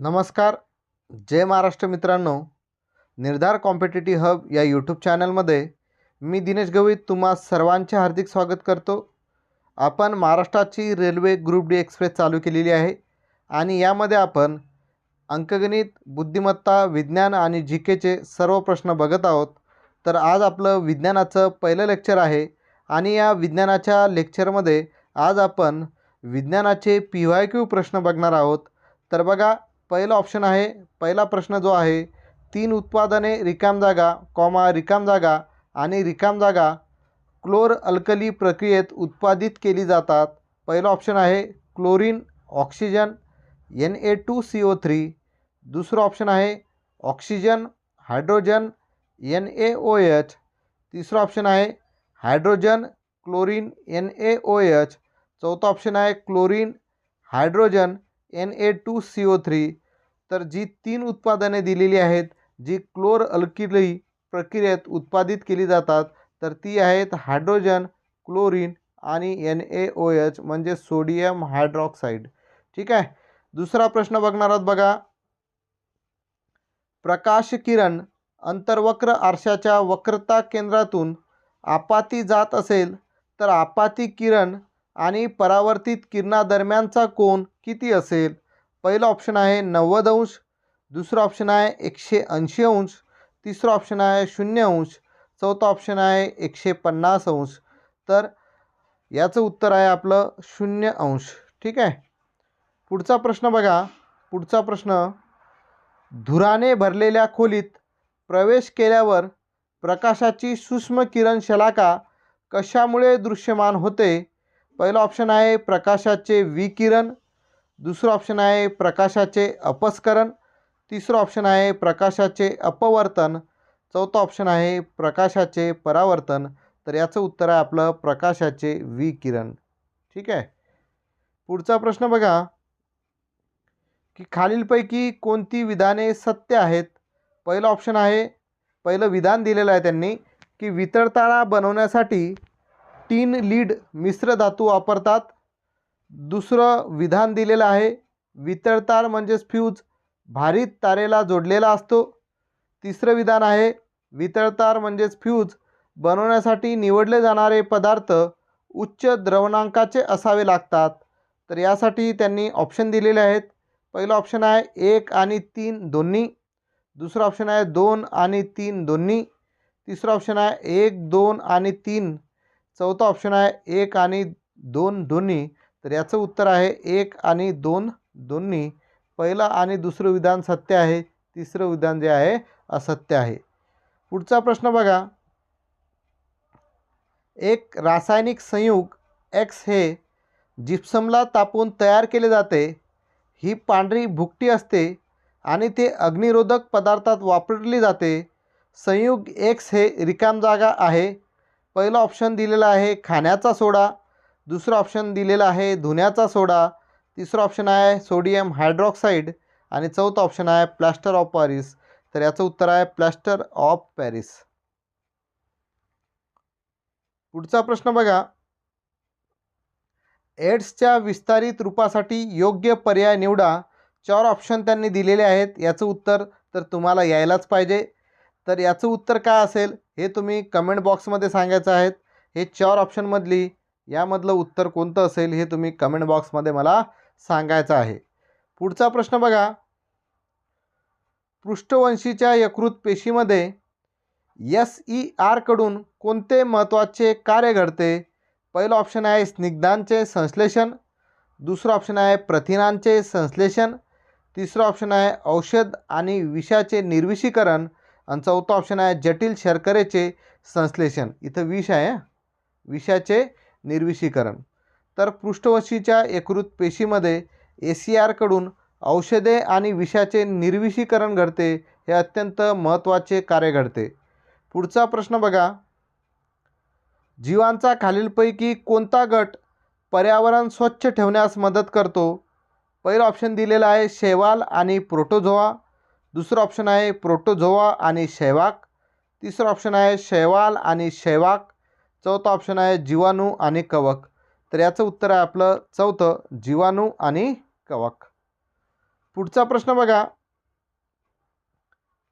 नमस्कार. जय महाराष्ट्र मित्रांनो. निर्धार कॉम्पिटेटिव्ह हब या यूट्यूब चॅनलमध्ये मी दिनेश गवई तुम्हा सर्वांचे हार्दिक स्वागत करतो. आपण महाराष्ट्राची रेल्वे ग्रुप डी एक्सप्रेस चालू केलेली आहे आणि यामध्ये आपण अंकगणित बुद्धिमत्ता विज्ञान आणि जी केचे सर्व प्रश्न बघत आहोत. तर आज आपलं विज्ञानाचं पहिलं लेक्चर आहे आणि या विज्ञानाच्या लेक्चरमध्ये आज आपण विज्ञानाचे पी वाय क्यू प्रश्न बघणार आहोत. तर बघा पहिलं ऑप्शन आहे पहिला प्रश्न जो आहे तीन उत्पादने रिकाम जागा कॉमा रिकाम जागा आणि रिकाम जागा क्लोर अल्कली प्रक्रियेत उत्पादित केली जातात. पहिलं ऑप्शन आहे chlorine oxygen N A two C O three दुसरं ऑप्शन आहे oxygen hydrogen N A O H तिसरं ऑप्शन आहे hydrogen chlorine N A O H चौथा ऑप्शन आहे chlorine hydrogen N A two C O three तर जी तीन उत्पादने दिलेली आहेत जी क्लोर अल्किली प्रक्रियेत उत्पादित केली जातात तर ती आहेत हायड्रोजन क्लोरीन आणि एन ए ओ एच म्हणजे सोडियम हायड्रॉक्साईड ठीक आहे? दुसरा प्रश्न बघणार आहोत बघा. प्रकाश किरण अंतर्वक्र आरशाच्या वक्रता केंद्रातून आपाती जात असेल तर आपाती किरण आणि परावर्तित किरणादरम्यानचा कोन किती असेल? पहिलं ऑप्शन आहे नव्वद अंश दुसरं ऑप्शन आहे एकशे ऐंशी अंश तिसरं ऑप्शन आहे शून्य अंश चौथं ऑप्शन आहे एकशे पन्नास अंश. तर याचं उत्तर आहे आपलं शून्य अंश. ठीक आहे? पुढचा प्रश्न बघा. पुढचा प्रश्न धुराने भरलेल्या खोलीत प्रवेश केल्यावर प्रकाशाची सूक्ष्म किरण शलाका कशामुळे दृश्यमान होते? पहिलं ऑप्शन आहे प्रकाशाचे विकिरण. दुसरं ऑप्शन आहे प्रकाशाचे अपस्करण. तिसरं ऑप्शन आहे प्रकाशाचे अपवर्तन. चौथं ऑप्शन आहे प्रकाशाचे परावर्तन. तर याचं उत्तर आहे आपलं प्रकाशाचे विकिरण. ठीक आहे? पुढचा प्रश्न बघा. की खालीलपैकी कोणती विधाने सत्य आहेत? पहिलं ऑप्शन आहे पहिलं विधान दिलेलं आहे त्यांनी की वितळताळा बनवण्यासाठी टीन लीड मिश्र धातू वापरतात. दुसरं विधान दिलेलं आहे वितळतार म्हणजेच फ्यूज भारित तारेला जोडलेला असतो. तिसरं विधान आहे वितळतार म्हणजेच फ्यूज बनवण्यासाठी निवडले जाणारे पदार्थ उच्च द्रवणांकाचे असावे लागतात. तर यासाठी त्यांनी ऑप्शन दिलेले आहेत. पहिलं ऑप्शन आहे एक आणि तीन दोन्ही. दुसरं ऑप्शन आहे दोन आणि तीन दोन्ही. तिसरं ऑप्शन आहे एक दोन आणि तीन. चौथा ऑप्शन आहे एक आणि दोन दोन्ही. तर याचं उत्तर आहे एक आणि दोन दोन्ही. पहिलं आणि दुसरं विधान सत्य आहे तिसरं विधान जे आहे असत्य आहे. पुढचा प्रश्न बघा. एक रासायनिक संयुग एक्स हे जिप्समला तापून तयार केले जाते. ही पांढरी भुकटी असते आणि ते अग्निरोधक पदार्थात वापरली जाते. संयुग एक्स हे रिकाम जागा आहे. पहिलं ऑप्शन दिलेलं आहे खाण्याचा सोडा दुसरं ऑप्शन दिलेलं आहे धुण्याचा सोडा तिसरं ऑप्शन आहे सोडियम हायड्रॉक्साईड आणि चौथं ऑप्शन आहे प्लॅस्टर ऑफ पॅरिस तर याचं उत्तर आहे प्लॅस्टर ऑफ पॅरिस पुढचा प्रश्न बघा. एड्सच्या विस्तारित रूपासाठी योग्य पर्याय निवडा. चार ऑप्शन त्यांनी दिलेले आहेत याचं उत्तर तर तुम्हाला यायलाच पाहिजे. तर याचं उत्तर काय असेल? हे तुम्ही कमेंट बॉक्समध्ये सांगायचं आहेत. हे चार ऑप्शनमधली यामधलं उत्तर कोणतं असेल हे तुम्ही कमेंट बॉक्समध्ये मला सांगायचं आहे. पुढचा प्रश्न बघा. पृष्ठवंशीच्या यकृत पेशीमध्ये एस ई आरकडून कोणते महत्त्वाचे कार्य घडते? पहिलं ऑप्शन आहे स्निग्धांचे संश्लेषण. दुसरं ऑप्शन आहे प्रथिनांचे संश्लेषण. तिसरं ऑप्शन आहे औषध आणि विषाचे निर्विषीकरण. आणि चौथा ऑप्शन आहे जटिल शर्करेचे संश्लेषण. इथं विष आहे विषाचे निर्विषीकरण. तर पृष्ठवशीच्या यकृत पेशीमध्ये ए सी आरकडून औषधे आणि विषाचे निर्विषीकरण घडते हे अत्यंत महत्त्वाचे कार्य घडते. पुढचा प्रश्न बघा. जीवांचा खालीलपैकी कोणता गट पर्यावरण स्वच्छ ठेवण्यास मदत करतो? पहिलं ऑप्शन दिलेलं आहे शैवाल आणि प्रोटोझोआ. दुसरं ऑप्शन आहे प्रोटोझोवा आणि शैवाक तिसरं ऑप्शन आहे शैवाल आणि शैवाक चौथं ऑप्शन आहे जीवाणू आणि कवक. तर याचं उत्तर आहे आपलं चौथं जीवाणू आणि कवक. पुढचा प्रश्न बघा.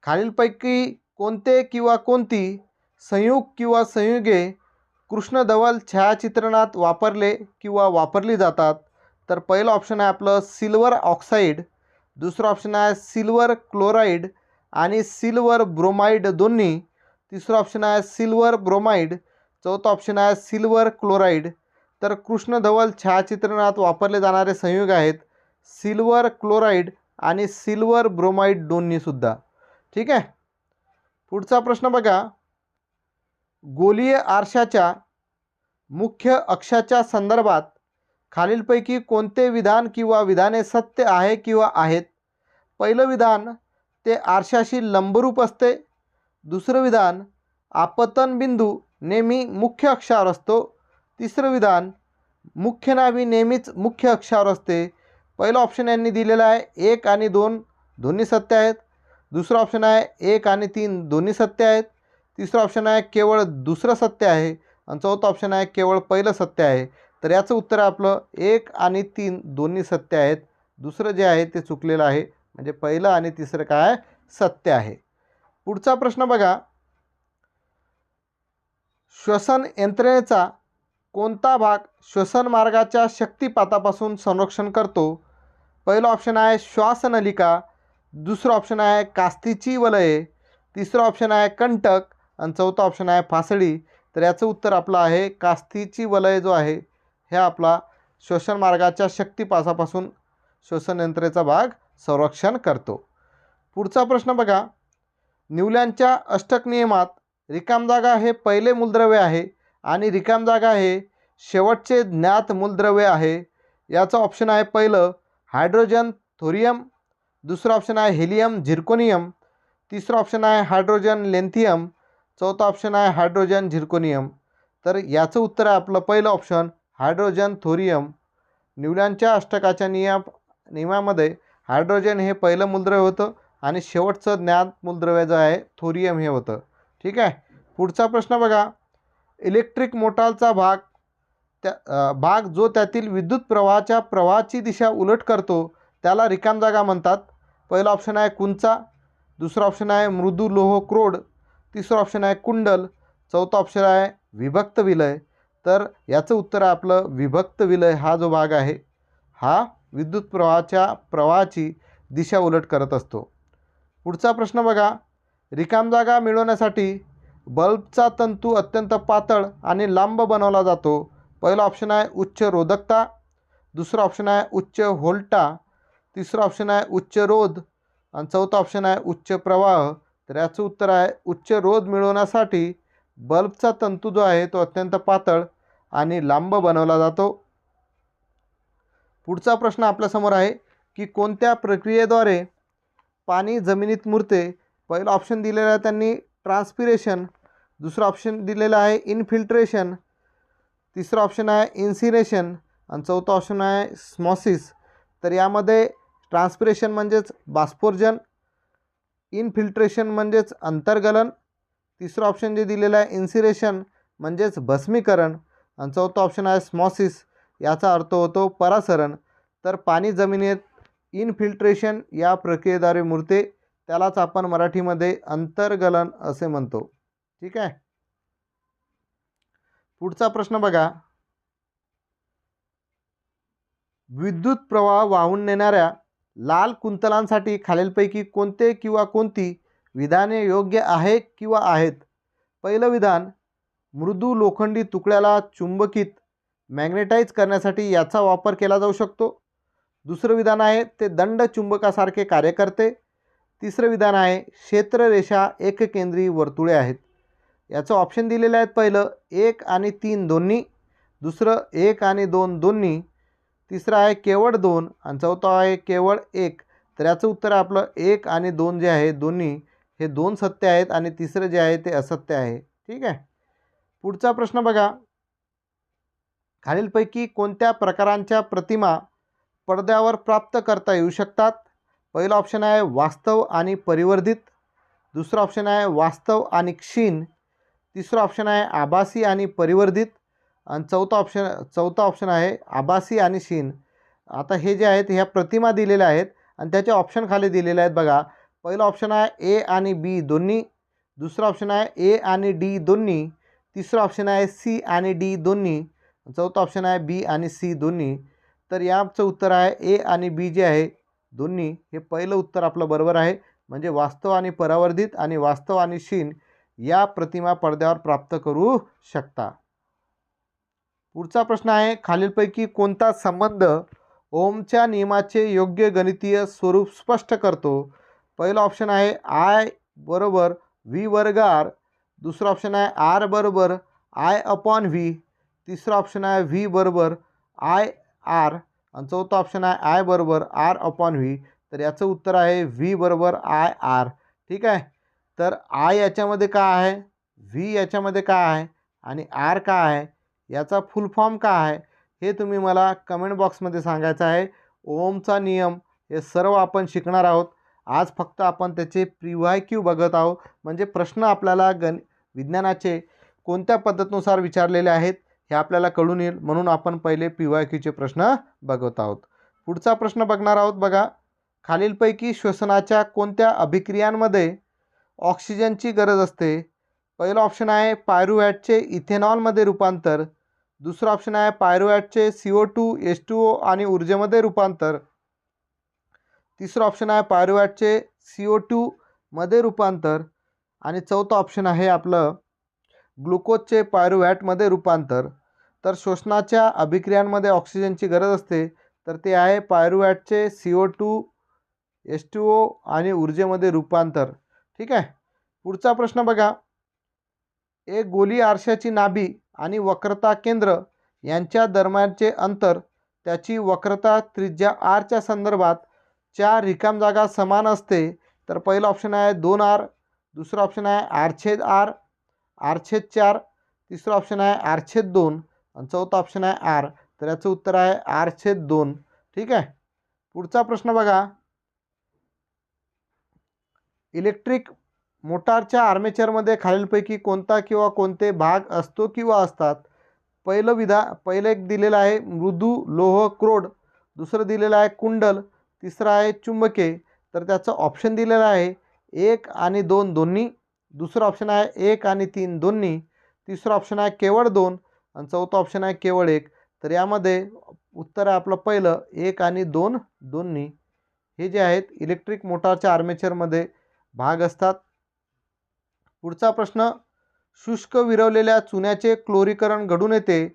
खालीलपैकी कोणते किंवा कोणती संयुग किंवा संयुगे कृष्णधवल छायाचित्रणात वापरले किंवा वापरली जातात? तर पहिलं ऑप्शन आहे आपलं सिल्वर ऑक्साईड. दुसरं ऑप्शन आहे सिल्वर क्लोराईड आणि सिल्वर ब्रोमाइड दोन्ही. तिसरं ऑप्शन आहे सिल्वर ब्रोमाइड चौथं ऑप्शन आहे सिल्वर क्लोराईड तर कृष्णधवल छायाचित्रणात वापरले जाणारे संयुग आहेत. सिल्वर क्लोराईड आणि सिल्वर ब्रोमाइड दोन्हीसुद्धा ठीक आहे? पुढचा प्रश्न बघा. गोलीय आरशाच्या मुख्य अक्षाच्या संदर्भात खालीलपैकी कोणते विधान किंवा विधाने सत्य आहे किंवा आहेत? पहिलं विधान ते आरशाशी लंबरूप असते. दुसरं विधान आपतन बिंदू नेहमी मुख्य अक्षावर असतो. तिसरं विधान मुख्य नावी नेहमीच मुख्य अक्षावर असते. पहिलं ऑप्शन यांनी दिलेलं आहे एक आणि दोन दोन्ही सत्य आहेत. दुसरं ऑप्शन आहे एक आणि तीन दोन्ही सत्य आहेत. तिसरं ऑप्शन आहे केवळ दुसरं सत्य आहे. आणि चौथं ऑप्शन आहे केवळ पहिलं सत्य आहे. तर याचं उत्तर आपलं एक आणि तीन दोन्ही सत्य आहेत. दुसरं जे आहे ते चुकलेलं आहे. म्हणजे पहिलं आणि तिसरं काय? सत्य आहे. पुढचा प्रश्न बघा. श्वसन यंत्रणेचा कोणता भाग श्वसन मार्गाच्या शक्तिपातापासून संरक्षण करतो? पहिलं ऑप्शन आहे श्वासनलिका दुसरं ऑप्शन आहे कास्तीची वलये. तिसरं ऑप्शन आहे कंटक. आणि चौथं ऑप्शन आहे फासडी तर याचं उत्तर आपलं आहे कास्तीची वलय जो आहे हे आपला श्वसन मार्गाच्या शक्तिपासापासून श्वसन यंत्रेचा भाग संरक्षण करतो. पुढचा प्रश्न बघा. निवल्यांच्या अष्टक नियमात रिकाम जागा हे पहिले मूलद्रव्य आहे आणि रिकाम जागा हे शेवटचे ज्ञात मूलद्रव्य आहे. याचं ऑप्शन आहे पहिलं हायड्रोजन थोरियम दुसरं ऑप्शन आहे हेलियम झिरकोनियम तिसरं ऑप्शन आहे हायड्रोजन लेंथियम चौथा ऑप्शन आहे हायड्रोजन झिरकोनियम तर याचं उत्तर आहे आपलं पहिलं ऑप्शन हायड्रोजन थोरियम निवल्यांच्या अष्टकाच्या नियम नियमामध्ये हायड्रोजन हे पहिलं मूलद्रव्य होतं आणि शेवटचं ज्ञात मूलद्रव्य जे आहे थोरियम हे होतं. ठीक आहे? पुढचा प्रश्न बघा. इलेक्ट्रिक मोटारचा भाग त्या भाग जो त्यातील विद्युत प्रवाहाच्या प्रवाहाची दिशा उलट करतो त्याला रिकाम जागा म्हणतात. पहिलं ऑप्शन आहे कुंचा दुसरं ऑप्शन आहे मृदू लोह क्रोड तिसरं ऑप्शन आहे कुंडल चौथं ऑप्शन आहे विभक्त विलय. तर याचं उत्तर आपलं विभक्त विलय हा जो भाग आहे हा विद्युत प्रवाहाच्या प्रवाहाची दिशा उलट करत असतो. पुढचा प्रश्न बघा. रिकाम जागा मिळवण्यासाठी बल्बचा तंतू अत्यंत पातळ आणि लांब बनवला जातो. पहिलं ऑप्शन आहे उच्च रोधकता दुसरं ऑप्शन आहे उच्च होल्टा तिसरं ऑप्शन आहे उच्च रोध आणि चौथा ऑप्शन आहे उच्च प्रवाह. तर याचं उत्तर आहे उच्च रोध मिळवण्यासाठी बल्बचा तंतू जो आहे तो अत्यंत पातळ आणि लांब बनवला जातो. पुढचा प्रश्न आपल्यासमोर आहे की कोणत्या प्रक्रियेद्वारे पाणी जमिनीत मुरते? पहिलं ऑप्शन दिलेलं आहे त्यांनी ट्रान्सपिरेशन दुसरं ऑप्शन दिलेलं आहे इनफिल्ट्रेशन तिसरं ऑप्शन आहे इन्सिनेशन आणि चौथं ऑप्शन आहे स्मॉसिस तर यामध्ये ट्रान्सपिरेशन म्हणजेच बाष्पोर्जन इनफिल्ट्रेशन म्हणजेच अंतर्गलन तिसरं ऑप्शन जे दिलेलं आहे इन्सिरेशन म्हणजेच भस्मीकरण. आणि चौथा ऑप्शन आहे स्मॉसिस याचा अर्थ होतो परासरण. तर पाणी जमिनीत इनफिल्ट्रेशन या प्रक्रियेद्वारे मुरते. त्यालाच आपण मराठीमध्ये अंतर्गलन असे म्हणतो. ठीक आहे? पुढचा प्रश्न बघा. विद्युत प्रवाह वाहून नेणाऱ्या लाल कुंतलांसाठी खालीलपैकी कोणते किंवा कोणती विधाने योग्य आहे किंवा आहेत? पहिलं विधान मृदू लोखंडी तुकड्याला चुंबकित मॅग्नेटाईज करण्यासाठी याचा वापर केला जाऊ शकतो. दुसरं विधान आहे ते दंड चुंबकासारखे कार्य करते. तिसरं विधान आहे क्षेत्ररेषा एककेंद्री वर्तुळे आहेत. याचं ऑप्शन दिलेलं आहेत पहिलं एक आणि तीन दोन्ही. दुसरं एक आणि दोन दोन्ही. तिसरं आहे केवळ दोन आणि चौथं आहे केवळ एक. तर याचं उत्तर आपलं एक आणि दोन जे आहे दोन्ही. हे दोन सत्य आहेत आणि तिसरं जे आहे ते असत्य आहे. ठीक आहे? पुढचा प्रश्न बघा. खालीलपैकी कोणत्या प्रकारांच्या प्रतिमा पडद्यावर प्राप्त करता येऊ शकतात? पहिलं ऑप्शन आहे वास्तव आणि परिवर्धित. दुसरं ऑप्शन आहे वास्तव आणि क्षीण. तिसरं ऑप्शन आहे आभासी आणि परिवर्धित. आणि चौथा ऑप्शन चौथा ऑप्शन आहे आभासी आणि क्षीण. आता हे जे आहेत ह्या प्रतिमा दिलेल्या आहेत आणि त्याचे ऑप्शन खाली दिलेले आहेत बघा. पहिलं ऑप्शन आहे ए आणि बी दोन्ही. दुसरं ऑप्शन आहे ए आणि डी दोन्ही. तिसरं ऑप्शन आहे सी आणि डी दोन्ही. चौथं ऑप्शन आहे बी आणि सी दोन्ही. तर याचं उत्तर आहे ए आणि बी जे आहे दोन्ही. हे पहिलं उत्तर आपलं बरोबर आहे. म्हणजे वास्तव आणि परावर्धित आणि वास्तव आणि शीन या प्रतिमा पडद्यावर प्राप्त करू शकता. पुढचा प्रश्न आहे खालीलपैकी कोणता संबंध ओमच्या नियमाचे योग्य गणितीय स्वरूप स्पष्ट करतो? पहिलं ऑप्शन आहे आय बरोबर व्ही वर्ग आर. दुसरं ऑप्शन आहे आर बरोबर आय अपॉन व्ही. तिसरं ऑप्शन आहे व्ही बरोबर आय आर. आणि चौथं ऑप्शन आहे आय बरोबर आर अपॉन व्ही. तर याचं उत्तर आहे व्ही बरोबर आय आर. ठीक आहे? तर आय याच्यामध्ये काय आहे? व्ही याच्यामध्ये काय आहे? आणि आर काय आहे? याचा फुल फॉर्म काय आहे? हे तुम्ही मला कमेंट बॉक्समध्ये सांगायचं आहे. ओमचा नियम हे सर्व आपण शिकणार आहोत. आज फक्त आपण त्याचे प्रिवाय क्यू बघत आहोत. म्हणजे प्रश्न आपल्याला गण विज्ञानाचे कोणत्या पद्धतीनुसार विचारलेले आहेत हे आपल्याला कळून येईल. म्हणून आपण पहिले पी वाय क्यूचे प्रश्न बघत आहोत. पुढचा प्रश्न बघणार आहोत बघा. खालीलपैकी श्वसनाच्या कोणत्या अभिक्रियांमध्ये ऑक्सिजनची गरज असते? पहिलं ऑप्शन आहे पायरुवॅटचे इथेनॉलमध्ये रूपांतर. दुसरं ऑप्शन आहे पायरुवॅटचे C O two H two O आणि ऊर्जेमध्ये रूपांतर. तिसरं ऑप्शन आहे पायरुवॅटचे सी ओ टूमध्ये रूपांतर. आणि चौथं ऑप्शन आहे आपलं ग्लुकोजचे पायरुवॅटमध्ये रूपांतर. तर श्वसनाच्या अभिक्रियांमध्ये ऑक्सिजनची गरज असते. तर ते आहे पायरुवॅटचे C O two S two O आणि ऊर्जेमध्ये रूपांतर. ठीक आहे? पुढचा प्रश्न बघा. एक गोली आरशाची नाभी आणि वक्रता केंद्र यांच्या दरम्यानचे अंतर त्याची वक्रता त्रिज्या आरच्या संदर्भात चार रिकाम जागा समान असते तर पहिलं ऑप्शन आहे दोन आर दुसरं ऑप्शन आहे आरछेद आर आरछेद चार तिसरं ऑप्शन आहे आरछेद दोन आणि चौथं ऑप्शन आहे आर तर याचं उत्तर आहे आरछेद दोन. ठीक आहे? पुढचा प्रश्न बघा. इलेक्ट्रिक मोटारच्या आर्मेचरमध्ये खालीलपैकी कोणता किंवा कोणते भाग असतो किंवा असतात? पहिलं विधा पहिलं एक दिलेलं आहे मृदू लोह क्रोड. दुसरं दिलेलं आहे कुंडल. तिसरं आहे चुंबके. तर त्याचं ऑप्शन दिलेलं आहे एक आणि दोन दोन्ही. दुसरं ऑप्शन आहे एक आणि तीन दोन्ही. तिसरं ऑप्शन आहे केवळ दोन आणि चौथं ऑप्शन आहे केवळ एक. तर यामध्ये उत्तर आहे आपलं पहिलं एक आणि दोन दोन्ही. हे जे आहेत इलेक्ट्रिक मोटारच्या आर्मेचरमध्ये भाग असतात. पुढचा प्रश्न शुष्क विरवलेल्या चुन्याचे क्लोरीकरण घडून येते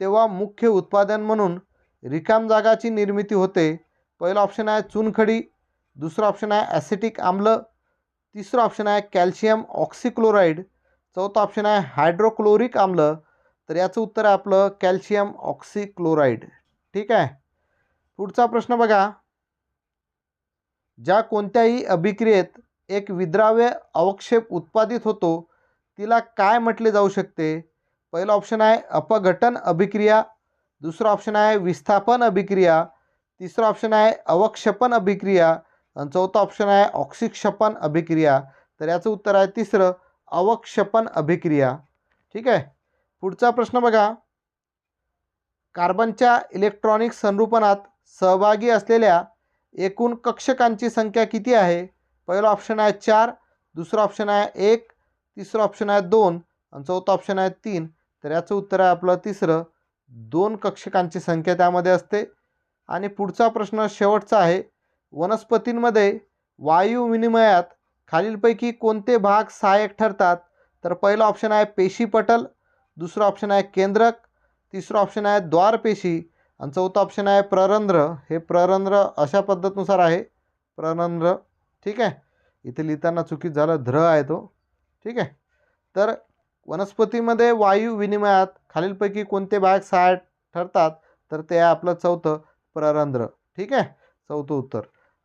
तेव्हा मुख्य उत्पादन म्हणून रिकाम जागाची निर्मिती होते. पहिलं ऑप्शन आहे चुनखडी दुसरं ऑप्शन आहे ॲसिटिक आम्ल तिसरं ऑप्शन आहे कॅल्शियम ऑक्सिक्लोराईड चौथं ऑप्शन आहे हायड्रोक्लोरिक आम्ल. तर याचं उत्तर आहे आपलं कॅल्शियम ऑक्सिक्लोराईड ठीक आहे? पुढचा प्रश्न बघा. ज्या कोणत्याही अभिक्रियेत एक विद्राव्य अवक्षेप उत्पादित होतो तिला काय म्हटले जाऊ शकते? पहिलं ऑप्शन आहे अपघटन अभिक्रिया दुसरं ऑप्शन आहे विस्थापन अभिक्रिया तिसरं ऑप्शन आहे अवक्षेपण अभिक्रिया. आणि चौथं ऑप्शन आहे ऑक्सिक्षपन अभिक्रिया. तर याचं उत्तर आहे तिसरं अवक्षेपण अभिक्रिया. ठीक आहे? पुढचा प्रश्न बघा. कार्बनच्या इलेक्ट्रॉनिक संरूपणात सहभागी असलेल्या एकूण कक्षकांची संख्या किती आहे? पहिलं ऑप्शन आहे चार दुसरं ऑप्शन आहे एक तिसरं ऑप्शन आहे दोन आणि चौथं ऑप्शन आहे तीन. तर याचं उत्तर आहे आपलं तिसरं. दोन कक्षकांची संख्या त्यामध्ये असते. आणि पुढचा प्रश्न शेवटचा आहे. वनस्पतींमध्ये वायू विनिमयात खालीलपैकी कोणते भाग सहाय्यक ठरतात? तर पहिलं ऑप्शन आहे पेशीपटल दुसरं ऑप्शन आहे केंद्रक तिसरं ऑप्शन आहे द्वारपेशी आणि चौथं ऑप्शन आहे प्ररंध्र. हे प्ररंध्र अशा पद्धतीनुसार आहे. प्ररंध्र ठीक आहे? इथे लिहिताना चुकीत झालं ध्र आहे तो ठीक आहे? तर वनस्पतीमध्ये वायू विनिमयात खालीलपैकी कोणते भाग सहाय्यक ठरतात? तर ते आहे आपलं चौथं. प्ररंध्र. ठीक आहे? चौथं उत्तर.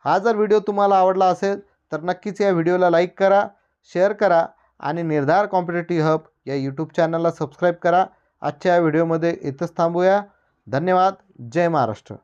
हा जर व्हिडिओ तुम्हाला आवडला असेल तर नक्कीच या व्हिडिओला लाईक करा शेअर करा आणि निर्धार कॉम्पिटेटिव्ह हब या यूट्यूब चॅनलला सबस्क्राईब करा. आजच्या या व्हिडिओमध्ये इथंच थांबूया. धन्यवाद. जय महाराष्ट्र.